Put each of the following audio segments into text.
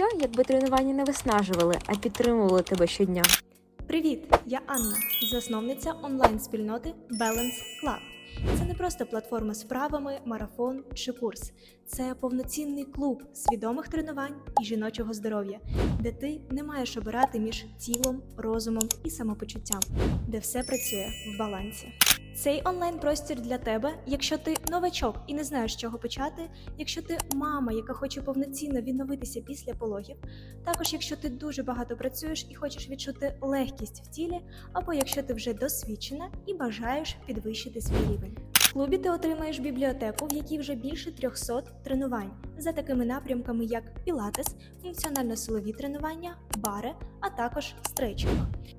що, якби тренування не виснажували, а підтримували тебе щодня? Привіт! Я Анна, засновниця онлайн-спільноти Balance Club. Це не просто платформа з вправами, марафон чи курс. Це повноцінний клуб свідомих тренувань і жіночого здоров'я, де ти не маєш обирати між тілом, розумом і самопочуттям, де все працює в балансі. Цей онлайн-простір для тебе, якщо ти новачок і не знаєш з чого почати, якщо ти мама, яка хоче повноцінно відновитися після пологів, також якщо ти дуже багато працюєш і хочеш відчути легкість в тілі, або якщо ти вже досвідчена і бажаєш підвищити свій рівень. В клубі ти отримаєш бібліотеку, в якій вже більше 300 тренувань за такими напрямками, як пілатес, функціонально-силові тренування, бари, а також стрейчинг.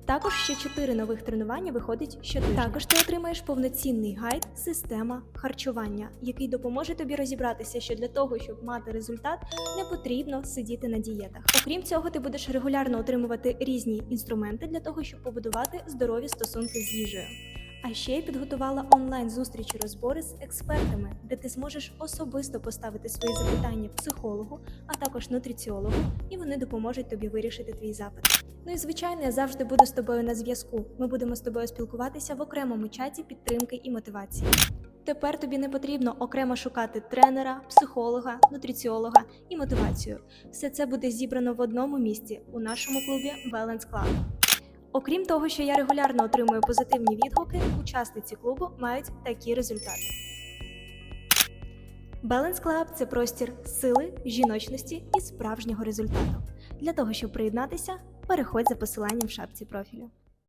Також ще 4 нових тренування виходить щотижня. Також ти отримаєш повноцінний гайд система харчування, який допоможе тобі розібратися, що для того, щоб мати результат, не потрібно сидіти на дієтах. Окрім цього, ти будеш регулярно отримувати різні інструменти для того, щоб побудувати здорові стосунки з їжею. А ще я підготувала онлайн зустрічі розбори з експертами, де ти зможеш особисто поставити свої запитання психологу, а також нутриціологу, і вони допоможуть тобі вирішити твій запит. Ну і звичайно, я завжди буду з тобою на зв'язку. Ми будемо з тобою спілкуватися в окремому чаті підтримки і мотивації. Тепер тобі не потрібно окремо шукати тренера, психолога, нутриціолога і мотивацію. Все це буде зібрано в одному місці у нашому клубі Balance Club. Окрім того, що я регулярно отримую позитивні відгуки, учасниці клубу мають такі результати. Balance Club – це простір сили, жіночності і справжнього результату. Для того, щоб приєднатися, переходь за посиланням в шапці профілю.